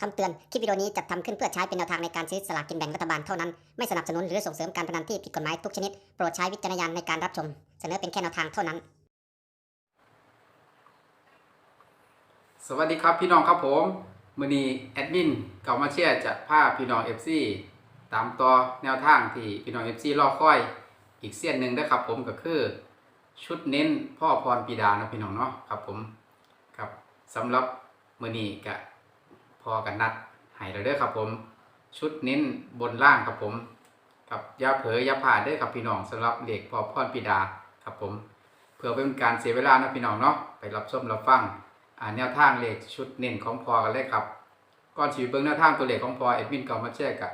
คำเตือน คลิปวิดีโอนี้จัดทำขึ้นเพื่อใช้เป็นแนวทางในการซื้อสลากกินแบ่งรัฐบาลเท่านั้น ไม่สนับสนุนหรือส่งเสริมการพนันที่ผิดกฎหมายทุกชนิด โปรดใช้วิจารณญาณในการรับชม เสนอเป็นแค่แนวทางเท่านั้น สวัสดีครับพี่น้องครับผมมือนีแอดมินเก่ามาเชียร์จะพาพี่น้อง FC ตามต่อแนวทางที่พี่น้อง FC รอคอย อีกเส้นหนึ่งได้ครับผมก็คือ ชุดเน้นพ่อพรปีดานะพี่น้องเนาะครับผมครับสำหรับมือนี้ก็ พอกันนัดใหายแล้วเด้อครับผม ชุดเน้นบนล่างครับผมครับย่าเผลย่าผ่าเด้อครับพี่น้องสำหรับเด็กพ่อพรปีดาครับผม เพื่อเป็นการเสียเวลานะพี่น้องเนาะไปรับชมรับฟังแนวทางเลขชุดเน้นของพอกันเลยครับก่อนชีวเบื้องแนวทางตัวเลขของพอเอ็ดมินก่ามาแจ้กับ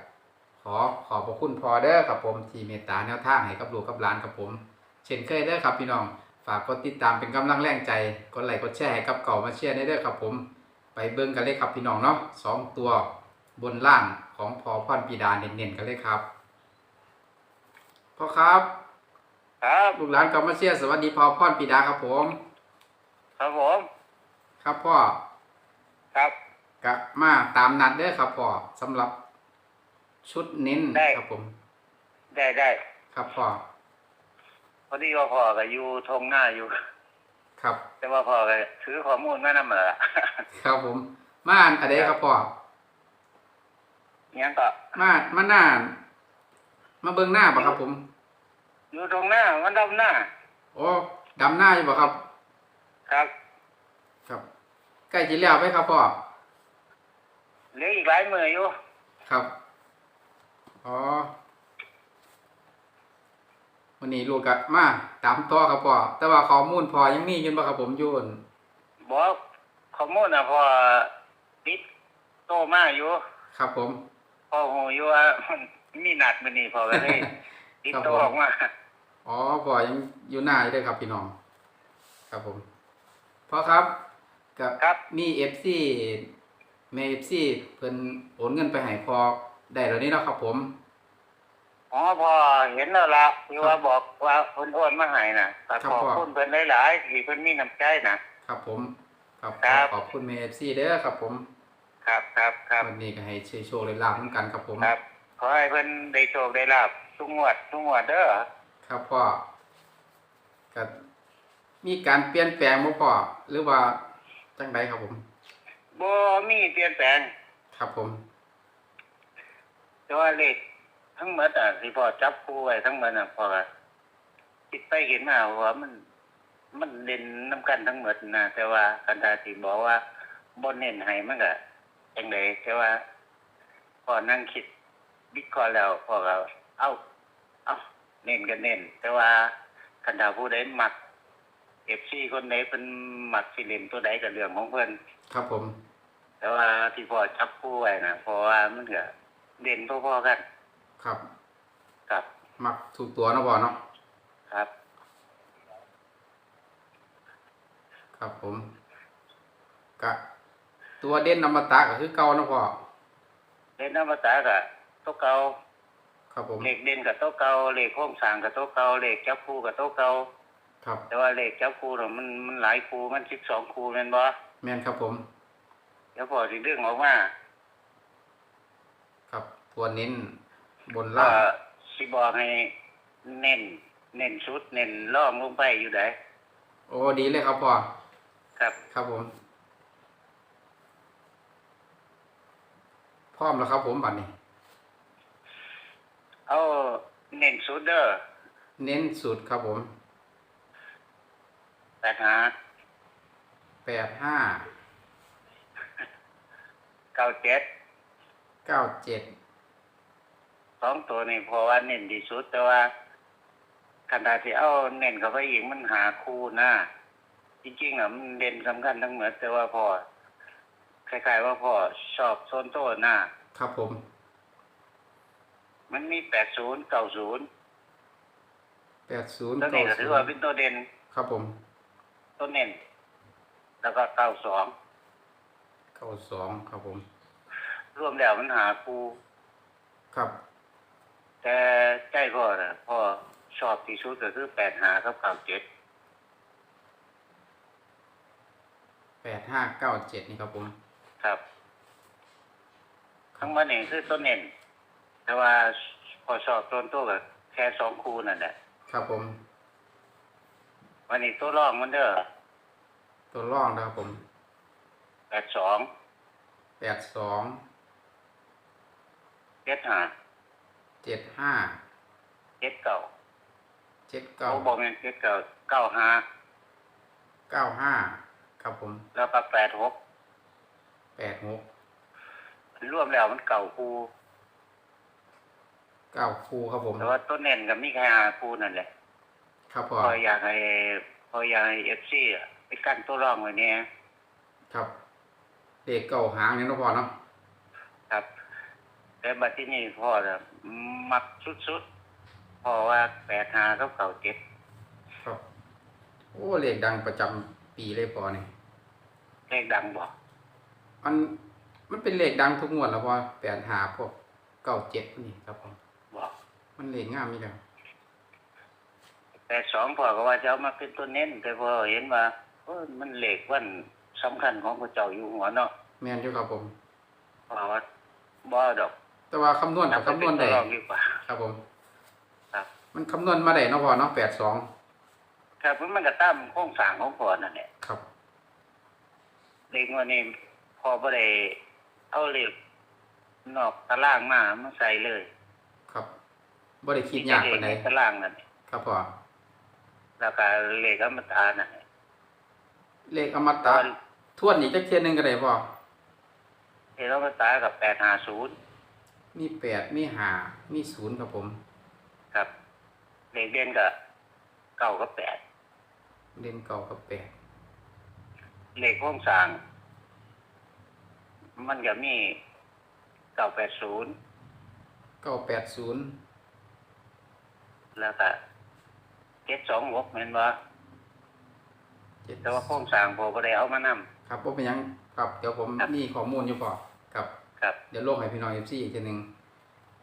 ขอขอบพระคุณพอเด้อครับผมที่เมตตาแนวทางให้กับลูกกับหลานครับผม เช่นเคยเด้อครับพี่น้องฝากกดติดตามเป็นกำลังแรงใจกดไลค์กดแชร์ให้กับเก่ามาเชียร์ได้เด้อครับผม ไปเบิ่งกันเลยครับพี่น้องเนาะสองตัวบนล่างของพอพรปีดาเน้นๆกันเลยครับพ่อครับ ครับลูกหลานเก่ามาเชียร์สวัสดีพอพรปีดาครับผม ครับผม ครับพ่อ ครับกะมาตามนัดเด้อครับพ่อสำหรับชุดเน้นได้ครับผม ได้ได้ ครับพ่อพอดีว่าพ่อก็อยู่ทงหน้าอยู่ ครับ แต่ว่าพ่อก็ถือข้อมูลมานำมาละครับผมมาอันอะไรครับพ่อยังก็มามาหน้ามาเบิ่งหน้าบ่ครับผม อยู่ตรงหน้ามันดำหน้าโอ้ดำหน้าอยู่บ่ครับ ครับ ครับใกล้จะแล้วไปครับพ่อเหลืออีกหลายมืออยู่ ครับ อ๋อ วันนี้ลูกกะมาตามต่อครับพ่อแต่ว่าข้อมูลพอยังมีอยู่บ่ครับผมอยุ่นบอกข้อมูลนะพ่อติดโตมาอยู่ครับผมพ่อหูอยู่ว่ามันมีนัดมื้อนี้พ่อก็เลยติดโตออกมาอ๋อพ่อยังอยู่หน้าอยู่เลยครับพี่น้องครับผมพ่อครับกับครับมีเอฟซีแม่เอฟซีเพิ่นโอนเงินไปให้พอได้แล้วนี่เนาะครับผม อ๋อพ่อเห็นแล้วล่ะที่ว่าบอกว่าเพิ่นโอนมาให้น่ะก็ครับขอบพ่อคุณเพิ่นหลายๆที่เพิ่นมีน้ำใจน่ะครับผมครับครับขอบคุณแม่เอฟซีเด้อครับผม ครับครับครับวันนี้ก็ให้ชื่อโชคเลยลาบเหมือนกันครับผมครับขอให้เพิ่นได้โชคได้ลาบทุกงวดทุกงวดเด้อครับพ่อก็มีการเปลี่ยนแปลงบ่พ่อหรือว่าจังไดครับผมบ่มีเปลี่ยนแปลงครับผมแต่ว่าเลข ทั้งหมดอะที่พ่อจับคู่ไว้ทั้งหมดน่ะพ่อก็คิดไปเห็นมาว่ามัน มันเด่นนํกันทั้งหมดนะแต่ว่าคันตาสิบอกว่าบ่เน้นให้มันก็จังไดแต่ว่าพ่อนั่งคิดวิเคราะห์แล้วพ่อก็เอ้า เอ้าเน้นก็เน้นแต่ว่าคันถ้าผู้ใดมัก FC คนใดเพิ่นมักสิเล่นตัวใดก็เรื่องของเพิ่นครับผม แต่ว่าที่พ่อจับคู่ไว้นะเพราะว่ามันก็เด่นพอๆกัน ครับ ครับมักถูกตัวเนาะพ่อเนาะครับ ครับผมกะตัวเด่นอมตะก็คือเก่าเนาะพ่อเด่นนามตากับโต๊ะเก่าครับผมเลขเด่นกับโต๊ะเก่าเลขโค้งสร้างกับโต๊ะเก่าเลขจับคู่กับโต๊ะเก่าครับ แต่ว่าเลขจับคู่น่ะมันมันหลายคู่มัน12คู่แม่นบ่แม่นครับผม เดี๋ยวพ่อสิดึงออกมาครับ ตัวเน้น บนก็ล่างสิบอกให้เน้น เน้นสุด เน้นล่องลงไปอยู่ไดโอ้ดีเลยครับพ่อครับครับผม พร้อมแล้วครับผมบัดนี้ เอาเน้นสุดเด้อเน้นสุดครับผมแต่หาแปดห้าเก้าเจ็ดเก้าเจ็ด สองตัวนี่เพราะว่าเน้นที่สุด แต่ว่าขณะที่เอาเน้นเข้าไปอีกมันหาคู่นะจริงๆอะมันเด่นสำคัญทั้งหมดแต่ว่าพอคล้ายๆว่าพ่อชอบโซนโต้หน้าครับผม มันมีแปดศูนย์เก้าศูนย์แปดศูนย์ตัวนี้ก็ถือว่าเป็นตัวเด่นครับผมตัวเน้นแล้วก็เก้าสองเก้าสองครับผม รวมแล้วมันหาคู่ครับ แต่ใจพ่อน่ะพ่อชอบที่สุดก็คือแปดหากับเก้าเจ็ดแปดห้าเก้าเจ็ดนี่ครับผมครับทั้งหมดนี่คือต้นเน้นแต่ว่าพอสอบต้นตัวกับแค่สองคูนั่นแหละครับผม วันนี้ตัวรองมันเด้อตัวร่องนะครับผมแปดสองแปดสองเจ็ดห้า เจ็ดห้าเจ็ดเก้าเจ็ดเขาเก้าบอกเงินเจ็ดเก้าเก้าห้าเก้าห้าครับผมแล้วก็แปดหกแปดหกรวมแล้วมันเก่าคูเก้าคูครับผมแต่ว่าต้นเน้นกับมีแค่ห้าคูนั่นแหละครับพ่อพออยากให้พออยากให้เอฟซีไปกั้นตัวรองไว้เนี่ยครับ เด็กเก่าหางเนี่ยเนาะพ่อเนาะครับ แต่บัดที่นี่พ่อจะ มักสุดๆเพอว่าแปดหากับเก่าเจ็ดครับ โอ้เลขดังประจำปีเลยพ่อเนี่ยเลขดังบอกมันมันเป็นเลขดังทุกงวดแล้วพ่อแปดหาพวกเก้าเจ็ดนี่ครับผมบอกมันเลขงามมีแล้วแต่สองพ่อก็ว่าจะเอามาเป็นตัวเน้น แต่พอเห็นว่าเออมันเลขวันสำคัญของพระเจ้าอยู่หัวเนาะแม่นอยู่ครับผมเพราะว่าบ่ดอก แต่ว่าคำนวณนักับบเป็คำนวณตัได้วรองดีกว่า ครับผมครับ มันคำนวณมาได้เนาะพ่อเนาะแปดสองครับมันก็ตามโครงสร้างของพ่อนั่นแหละครับ เลขวันนี้พอบ่ได้เอาเลขนอกตารางมามาใส่เลยครับบ่ได้คิดยากปานใดเลขในตารางนั่นแหละครับพ่อแล้วก็เลขอมตะนั่นแหละเลขอมตะทวนอีกจักเทียนหนึงก็ได้พ่อเลขอมตะกับแปดห้าศูนย์ มีแปดมีห้ามีศูนย์ครับผม ครับเลขเด่นกับเก้ากับแปดเล่นเก่ากับแปดเลขโครงสร้าง มันก็มีเก้าแปดศูนย์เก้าแปดศูนย์แล้วก็เจ็ดสองหกเห็นว่าเจ็ดแต่ว่าโครงสร้างพอบ่ได้เอามานำครับบ่เป็นหยังครับเดี๋ยวผมครับ มีข้อมูลอยู่พ่อครับ ครับเดี๋ยวลงให้พี่น้อง FC อีกทีหนึง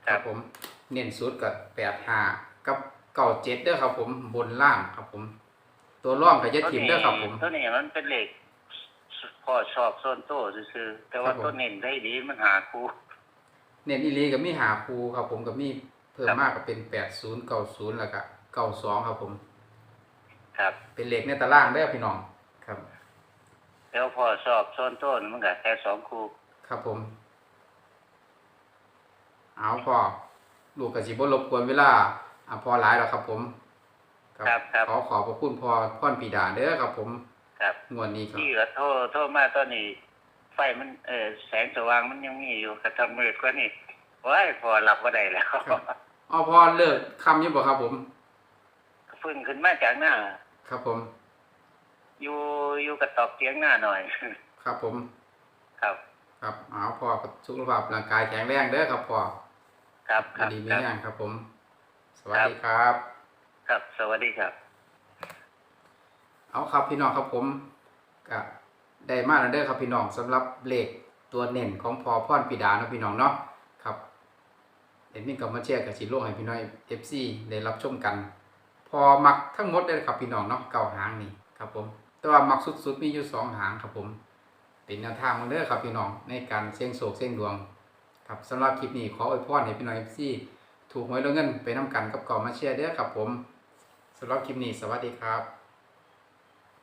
ครับ ผม เน้นสุดกับแปดห้ากับเก้าเจ็ดเด้อครับ ผมบนล่างครับผม ตัวร่องกับจะถิ่มเด้อครับผมตัวนี้มันเป็นเลขพอชอบโซนโต้ซื่อๆแต่ว่าครับผมตัวเน้นได้ดีมันหาครูเน้นอีหลีกับมีหาครูครับผมกับมีเพิ่มครับ มากก็เป็นแปดศูนย์เก้าศูนย์แล้วก็เก้าสองครับผม ครับ เป็นเลขในตารางเด้อพี่น้องครับ แล้วพอชอบโซนโต้นี่มันก็แค่สองครูครับผม เอาพอลูกกับสิบรบกวนเวลาอะพอหลายแล้วครับผมครับครับขอขอบพระคุณพอพ่อนปีดาเด้อครับผมครับงวดนี้ครับที่ก็โทษโทษมาตอนนี้ ไฟมันเออแสงสว่างมันยังมีอยู่กระทำมืดกว่านี่ว้ายพอหลับก็ได้แล้วอ๋อพอเลิกคำอยี่บ่ครับผมฟื้นขึ้นมาจากหน้า ครับผม อยู่อยู่กระตอบเตียงหน้าหน่อย ครับผม ครับ ครับเอาพอสุขภาพร่างกายแข็งแรงเด้อครับพอ ครับคดีรับดีไม่ครับแห้งครับผม สวัสดีครับ ครับ สวัสดีครับ เอาครับพี่น้องครับผมก็ได้มาแล้วเด้อครับพี่น้องสำหรับเลขตัวเน่นของพอพ่อนปีดาเนาะพี่น้องเนาะครับเอ็นมินกับมาแชร์กับสิโลกให้พี่น้องเอฟซีได้รับชมกัน พอมักทั้งหมดเลยครับพี่น้องเนาะเก้าหางนี่ครับผม แต่ว่ามักสุดๆมีอยู่สองหางครับผม เป็นแนวทางมันเด้อครับพี่น้องในการเสี่ยงโศกเสี่ยงดวง ครับสำหรับคลิปนี้ขออวยพรให้พี่น้องเอฟซีถูกหวยแล้วเงินไปน้ำกันกับก่ามาเชียร์เด้อครับผมสำหรับคลิปนี้สวัสดีครับ